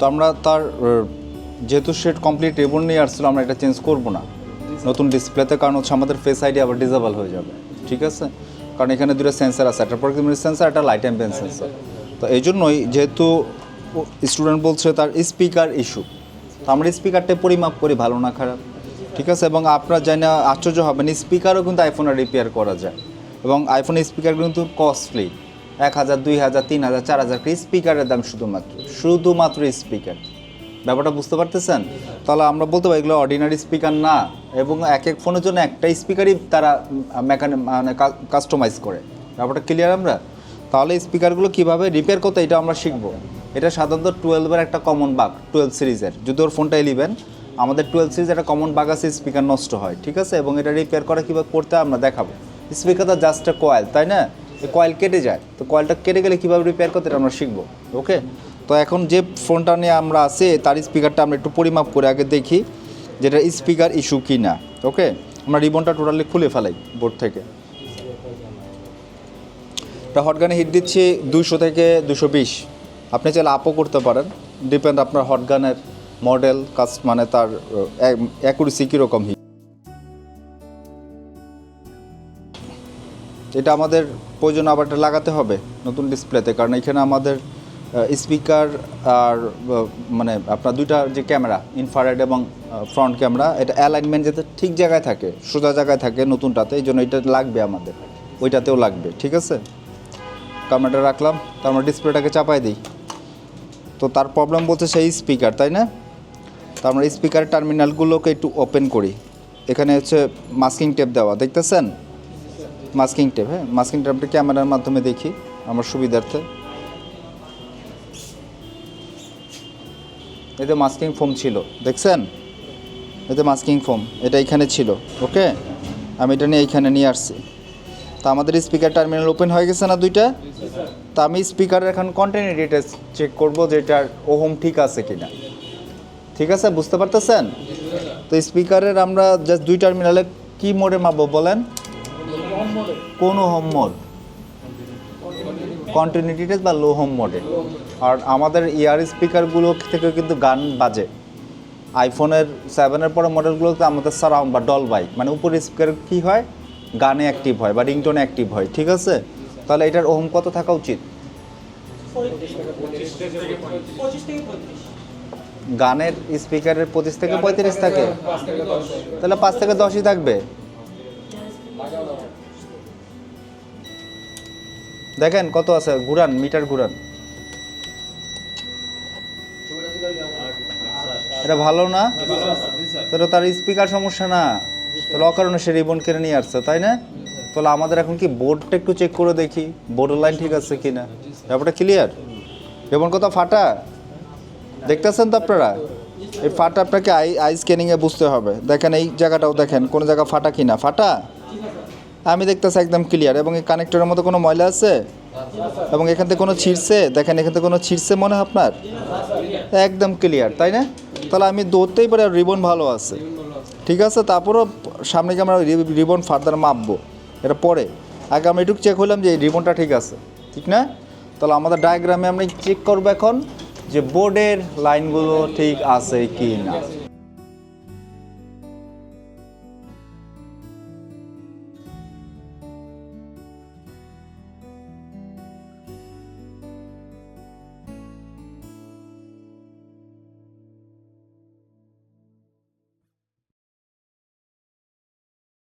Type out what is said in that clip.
তো আমরা তার যেহেতু সেট কমপ্লিট রিবন নিয়ে আসছিল, আমরা এটা চেঞ্জ করব না। নতুন ডিসপ্লেতে কারণ হচ্ছে আমাদের ফেস আইডি আবার ডিজেবল হয়ে যাবে। ঠিক আছে? কারণ এখানে দুটো সেন্সার আছে, একটা প্রক্সিমিটি সেন্সার একটা লাইট অ্যাম্পেন সেন্সার তো এই জন্যই যেহেতু স্টুডেন্ট বলছে তার স্পিকার ইস্যু তো আমরা স্পিকারটা পরিমাপ করি, ভালো না খারাপ। ঠিক আছে? এবং আপনারা জানি না, আশ্চর্য হবেন স্পিকারও কিন্তু আইফোনে রিপেয়ার করা যায়। এবং আইফোনের স্পিকার কিন্তু কস্টলি এক হাজার, দুই হাজার, তিন হাজার, চার হাজার স্পিকারের দাম শুধুমাত্র। শুধুমাত্র স্পিকার ব্যাপারটা বুঝতে পারতেছেন? তাহলে আমরা বলতে পারি এগুলো অর্ডিনারি স্পিকার না, এবং এক এক ফোনের জন্য একটা স্পিকারই তারা মেকানি মানে কাস্টমাইজ করে। ব্যাপারটা ক্লিয়ার আমরা? তাহলে স্পিকারগুলো কীভাবে রিপেয়ার করতে এটা আমরা শিখব। এটা সাধারণত টুয়েলভের একটা কমন বাগ টুয়েলভ সিরিজের যদি ওর ফোনটা ইলেভেন আমাদের টুয়েলভ সিরিজ একটা কমন বাগ আছে স্পিকার নষ্ট হয়, ঠিক আছে? এবং এটা রিপেয়ার করা কীভাবে করতে আমরা দেখাবো। স্পিকারটা জাস্ট একটা কয়েল তাই না? কয়েল কেটে যায়, তো কয়েলটা কেটে গেলে কীভাবে রিপেয়ার করতে আমরা শিখব ওকে তো এখন যে ফোনটা নিয়ে আমরা আছি, তার স্পিকারটা আমরা একটু পরিমাপ করে আগে দেখি যেটা স্পিকার ইস্যু কি না ওকে আমরা রিবনটা টোটালি খুলে ফেলাই বোর্ড থেকে। এটা হটগানে হিট দিচ্ছি দুশো থেকে দুশো বিশ। আপনি চাইলে আপও করতে পারেন ডিপেন্ড আপনার হটগানের মডেল কাজ মানে তার অ্যাকুরেসি কীরকম হিট এটা আমাদের প্রয়োজন আবার লাগাতে হবে নতুন ডিসপ্লেতে, কারণ এখানে আমাদের স্পিকার আর মানে আপনার দুইটা যে ক্যামেরা ইনফারেড এবং ফ্রন্ট ক্যামেরা, এটা অ্যালাইনমেন্ট যাতে ঠিক জায়গায় থাকে, সোজা জায়গায় থাকে নতুনটাতে, এই জন্য এটা লাগবে আমাদের। ওইটাতেও লাগবে, ঠিক আছে? ক্যামেরাটা রাখলাম তার আমরা ডিসপ্লেটাকে চাপাই দিই। তো তার প্রবলেম বলছে সেই স্পিকার, তাই না? তো আমরা স্পিকার টার্মিনালগুলোকে একটু ওপেন করি। এখানে হচ্ছে মাস্কিং টেপ দেওয়া, দেখতেছেন? মাস্কিং টেপ হ্যাঁ? মাস্কিং টেপটা ক্যামেরার মাধ্যমে দেখি আমার সুবিধার্থে। এতে মাস্কিং ফোম ছিল, দেখছেন? এতে মাস্কিং ফোম এটা এখানে ছিল, ওকে? আমি এটা নিয়ে এইখানে নিয়ে আসছি। তা আমাদের স্পিকার টার্মিনাল ওপেন হয়ে গেছে না দুইটা? তা আমি স্পিকারের এখন কন্টিনিউটিটা চেক করব যে এটার ওহম ঠিক আছে কিনা। ঠিক আছে, বুঝতে পারতেছেন? তো স্পিকারের আমরা জাস্ট দুই টার্মিনালে কি মোডে মাপবো বলেন? কোন হোম কন্টিনিউটি টেস্ট বা লো হোম মোডে আর আমাদের ইয়ার স্পিকারগুলো থেকে কিন্তু গান বাজে। আইফোনের সেভেনের পরে মডেলগুলোতে আমাদের সারাউন্ড বা ডল বাই মানে উপরে স্পিকার কী হয়? গানে অ্যাক্টিভ হয় বা রিংটোনে অ্যাক্টিভ হয়, ঠিক আছে? তাহলে এটার ওহম কত থাকা উচিত? গানের স্পিকারের পঁচিশ থেকে পঁয়ত্রিশ থাকে। তাহলে পাঁচ থেকে দশই থাকবে। দেখেন কত আছে, ঘুরান, মিটার ঘুরান। এটা ভালো না? তাহলে তার স্পিকার সমস্যা না। তাহলে অকারণে সে রিবন কিনে নিয়ে আসছে, তাই না? তাহলে আমাদের এখন কি বোর্ডটা একটু চেক করে দেখি বোর্ডের লাইন ঠিক আছে কি না ব্যাপারটা ক্লিয়ার রিবন কোথাও ফাটা? দেখতেছেন তো আপনারা? এই ফাটা আপনাকে আই আই স্ক্যানিংয়ে বুঝতে হবে। দেখেন এই জায়গাটাও দেখেন, কোন জায়গা ফাটা কি না ফাটা? আমি দেখতেছি একদম ক্লিয়ার এবং এই কানেক্টরের মধ্যে কোনো ময়লা আছে? এবং এখান থেকে কোনো ছিঁড়ছে? দেখেন এখান থেকে কোনো ছিঁড়ছে মনে হয় আপনার? একদম ক্লিয়ার তাই না? তাহলে আমি ধরতেই পারি আর রিবন ভালো আছে। ঠিক আছে? তারপরও সামনে গিয়ে আমরা রিবন ফার্দার মাপবো। এটা পরে। আগে আমরা একটু চেক হলাম যে রিবনটা ঠিক আছে। ঠিক না? তাহলে আমাদের ডায়াগ্রামে আমরা চেক করব এখন যে বোর্ডের লাইনগুলো ঠিক আছে কি না